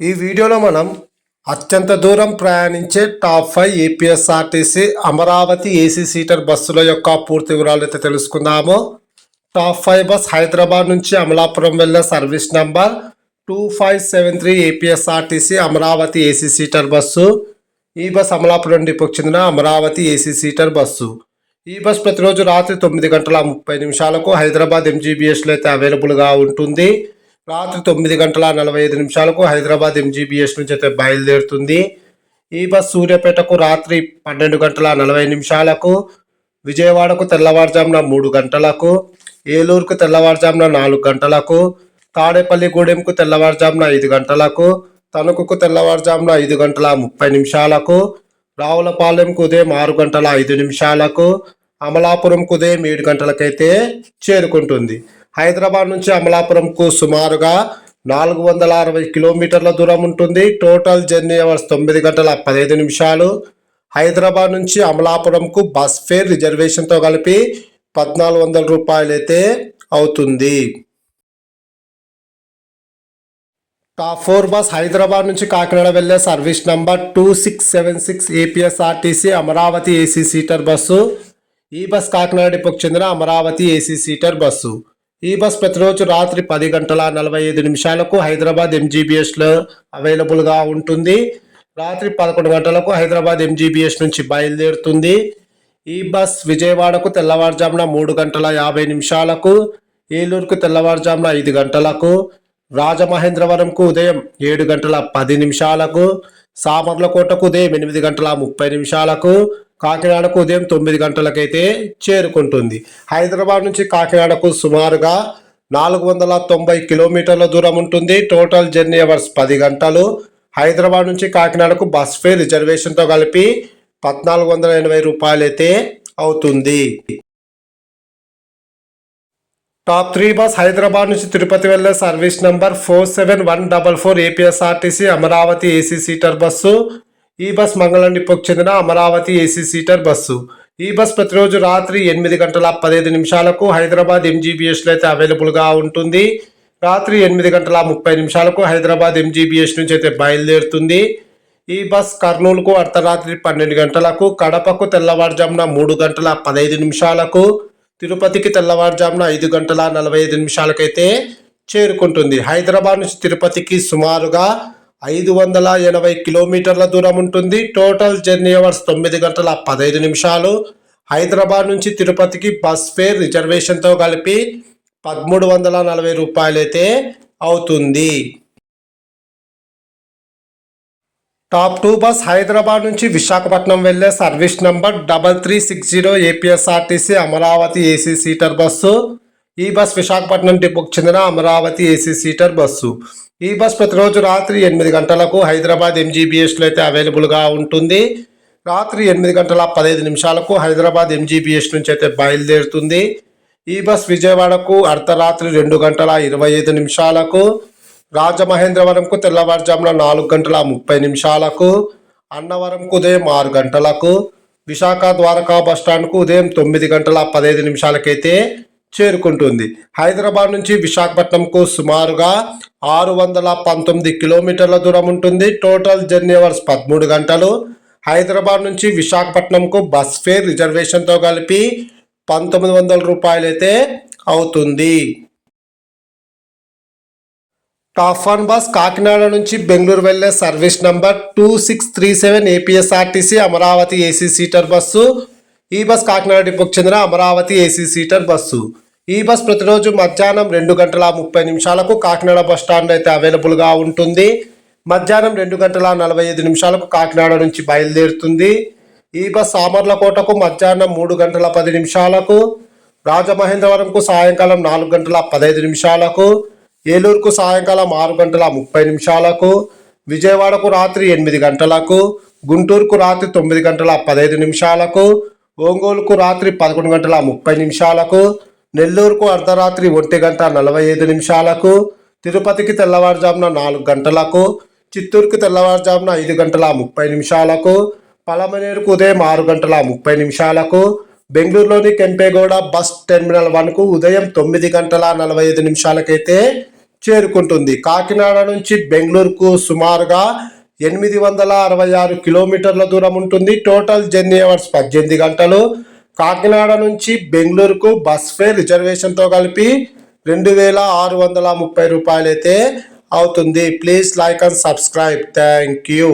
ఈ వీడియోలో మనం అత్యంత దూరం ప్రయాణించే top five APSRTC Amaravati AC seater బస్సుల యొక్క పూర్తి వివరాలు అయితే తెలుసుకుందాము. టాప్ ఫైవ్ బస్ హైదరాబాద్ నుంచి అమలాపురం వెళ్ళే service number two five seven three APSRTC Amaravati AC seater bus. ఈ బస్ అమలాపురం డిపోకి చెందిన అమరావతి ఏసీ సీటర్ బస్సు. ఈ బస్ ప్రతిరోజు రాత్రి తొమ్మిది గంటల ముప్పై నిమిషాలకు హైదరాబాద్ ఎంజీబీఎస్లో అయితే అవైలబుల్గా ఉంటుంది. రాత్రి తొమ్మిది గంటల నలభై ఐదు నిమిషాలకు హైదరాబాద్ ఎంజీబీఎస్ నుంచి అయితే బయలుదేరుతుంది. ఈ బస్ సూర్యాపేటకు రాత్రి పన్నెండు గంటల నలభై నిమిషాలకు విజయవాడకు తెల్లవారుజామున మూడు గంటలకు ఏలూరుకు తెల్లవారుజామున నాలుగు గంటలకు తాడేపల్లిగూడెంకు తెల్లవారుజామున ఐదు గంటలకు తణుకుకు తెల్లవారుజామున ఐదు గంటల ముప్పై నిమిషాలకు రావులపాలెంకు ఉదయం ఆరు గంటల ఐదు నిమిషాలకు అమలాపురంకు ఉదయం ఏడు గంటలకైతే చేరుకుంటుంది. హైదరాబాద్ నుంచి అమలాపురంకు సుమారుగా నాలుగు వందల అరవై కిలోమీటర్ల దూరం ఉంటుంది. టోటల్ జర్నీ అవర్స్ తొమ్మిది గంటల పదహైదు నిమిషాలు. హైదరాబాద్ నుంచి అమలాపురంకు బస్ ఫేర్ రిజర్వేషన్తో కలిపి పద్నాలుగు వందల రూపాయలు అయితే అవుతుంది. టాప్ ఫోర్ బస్ హైదరాబాద్ నుంచి కాకినాడ వెళ్ళే service number two six seven six APSRTC Amaravati AC seater bus. ఈ బస్ కాకినాడ డిపోకి చెందిన అమరావతి ఏసీ సీటర్ బస్సు. ఈ బస్ ప్రతిరోజు రాత్రి పది గంటల నలభై ఐదు నిమిషాలకు హైదరాబాద్ ఎంజీబీఎస్లో అవైలబుల్గా ఉంటుంది. రాత్రి పదకొండు గంటలకు హైదరాబాద్ ఎంజీబీఎస్ నుంచి బయలుదేరుతుంది. ఈ బస్ విజయవాడకు తెల్లవారుజామున మూడు గంటల యాభై నిమిషాలకు ఏలూరుకు తెల్లవారుజామున ఐదు గంటలకు రాజమహేంద్రవరంకు ఉదయం ఏడు గంటల పది నిమిషాలకు సామర్లకోటకు ఉదయం ఎనిమిది గంటల ముప్పై నిమిషాలకు కాకినాడకు ఉదయం తొమ్మిది గంటలకైతే చేరుకుంటుంది. హైదరాబాద్ నుంచి కాకినాడకు సుమారుగా నాలుగు వందల తొంభై కిలోమీటర్ల దూరం ఉంటుంది. టోటల్ జర్నీ అవర్స్ పది గంటలు. హైదరాబాద్ నుంచి కాకినాడకు బస్ ఫేర్ రిజర్వేషన్తో కలిపి పద్నాలుగు వందల ఎనభై రూపాయలు అయితే అవుతుంది. టాప్ త్రీ బస్ హైదరాబాద్ నుంచి తిరుపతి వెళ్ళే service number four seven one double four APSRTC Amaravati AC seater bus. ఈ బస్ మంగళం డిపోకు చెందిన అమరావతి ఏసీ సీటర్ బస్సు. ఈ బస్ ప్రతిరోజు రాత్రి ఎనిమిది గంటల పదహైదు నిమిషాలకు హైదరాబాద్ ఎంజీబీఎస్లో అయితే అవైలబుల్గా ఉంటుంది. రాత్రి ఎనిమిది గంటల ముప్పై నిమిషాలకు హైదరాబాద్ ఎంజీబీఎస్ నుంచి అయితే బయలుదేరుతుంది. ఈ బస్ కర్నూలుకు అర్ధరాత్రి పన్నెండు గంటలకు కడపకు తెల్లవారుజామున మూడు గంటల పదహైదు నిమిషాలకు తిరుపతికి తెల్లవారుజామున ఐదు గంటల నలభై ఐదు నిమిషాలకైతే చేరుకుంటుంది. హైదరాబాద్ నుంచి తిరుపతికి సుమారుగా ఐదు వందల ఎనభై కిలోమీటర్ల దూరం ఉంటుంది. టోటల్ జర్నీ అవర్స్ తొమ్మిది గంటల పదహైదు నిమిషాలు. హైదరాబాద్ నుంచి తిరుపతికి బస్ ఫేర్ రిజర్వేషన్తో కలిపి పదమూడు వందల నలభై రూపాయలైతే అవుతుంది. టాప్ టూ బస్ హైదరాబాద్ నుంచి విశాఖపట్నం వెళ్ళే service number double three six zero APSRTC Amaravati AC seater bus. ఈ బస్ విశాఖపట్నం డిపోకు చెందిన అమరావతి ఏసీ సీటర్ బస్సు. ఈ బస్ ప్రతిరోజు రాత్రి ఎనిమిది గంటలకు హైదరాబాద్ ఎంజీబీఎస్లో అయితే అవైలబుల్గా ఉంటుంది. రాత్రి ఎనిమిది గంటల పదహైదు నిమిషాలకు హైదరాబాద్ ఎంజీబీఎస్ నుంచి అయితే బయలుదేరుతుంది. ఈ బస్ విజయవాడకు అర్ధరాత్రి రెండు గంటల ఇరవై ఐదు నిమిషాలకు రాజమహేంద్రవరంకు తెల్లవారుజామున నాలుగు గంటల ముప్పై నిమిషాలకు అన్నవరంకు ఉదయం ఆరు గంటలకు విశాఖ ద్వారకా బస్టాండ్కు ఉదయం తొమ్మిది గంటల పదహైదు నిమిషాలకైతే చేరుకుంటుంది. హైదరాబాద్ నుంచి విశాఖపట్నంకు సుమారుగా ఆరు వందల పంతొమ్మిది కిలోమీటర్ల దూరం ఉంటుంది. టోటల్ జర్నీ అవర్స్ పదమూడు గంటలు. హైదరాబాద్ నుంచి విశాఖపట్నంకు బస్ ఫేర్ రిజర్వేషన్తో కలిపి పంతొమ్మిది వందల రూపాయలు అయితే అవుతుంది. టాప్ వన్ బస్ కాకినాడ నుంచి బెంగళూరు వెళ్ళే service number two six three seven APSRTC Amaravati AC seater bus. ఈ బస్ కాకినాడ డిపోకి చెందిన అమరావతి ఏసీ సీటర్ బస్సు. ఈ బస్ ప్రతిరోజు మధ్యాహ్నం రెండు గంటల ముప్పై నిమిషాలకు కాకినాడ బస్ స్టాండ్ అయితే అవైలబుల్గా ఉంటుంది. మధ్యాహ్నం రెండు గంటల నలభై ఐదు నిమిషాలకు కాకినాడ నుంచి బయలుదేరుతుంది. ఈ బస్ సామర్లకోటకు మధ్యాహ్నం మూడు గంటల పది నిమిషాలకు రాజమహేంద్రవరంకు సాయంకాలం నాలుగు గంటల పదహైదు నిమిషాలకు ఏలూరుకు సాయంకాలం ఆరు గంటల ముప్పై నిమిషాలకు విజయవాడకు రాత్రి ఎనిమిది గంటలకు గుంటూరుకు రాత్రి తొమ్మిది గంటల పదహైదు నిమిషాలకు ఒంగోలుకు రాత్రి పదకొండు గంటల ముప్పై నిమిషాలకు నెల్లూరుకు అర్ధరాత్రి ఒంటి గంట నలభై ఐదు నిమిషాలకు తిరుపతికి తెల్లవారుజామున నాలుగు గంటలకు చిత్తూరుకి తెల్లవారుజామున ఐదు గంటల ముప్పై నిమిషాలకు పలమనేరుకు ఉదయం ఆరు గంటల ముప్పై నిమిషాలకు బెంగళూరులోని కెంపేగౌడ బస్ టెర్మినల్ వన్కు ఉదయం తొమ్మిది గంటల నలభై ఐదు నిమిషాలకైతే చేరుకుంటుంది. కాకినాడ నుంచి బెంగళూరుకు సుమారుగా ఎనిమిది వందల అరవై ఆరు కిలోమీటర్ల దూరం ఉంటుంది. టోటల్ జర్నీ అవర్స్ పద్దెనిమిది గంటలు. కాకినాడ నుంచి బెంగళూరుకు బస్ ఫేర్ రిజర్వేషన్తో కలిపి రెండు వేల ఆరు వందల ముప్పై రూపాయలైతే అవుతుంది. Please like and subscribe. Thank you.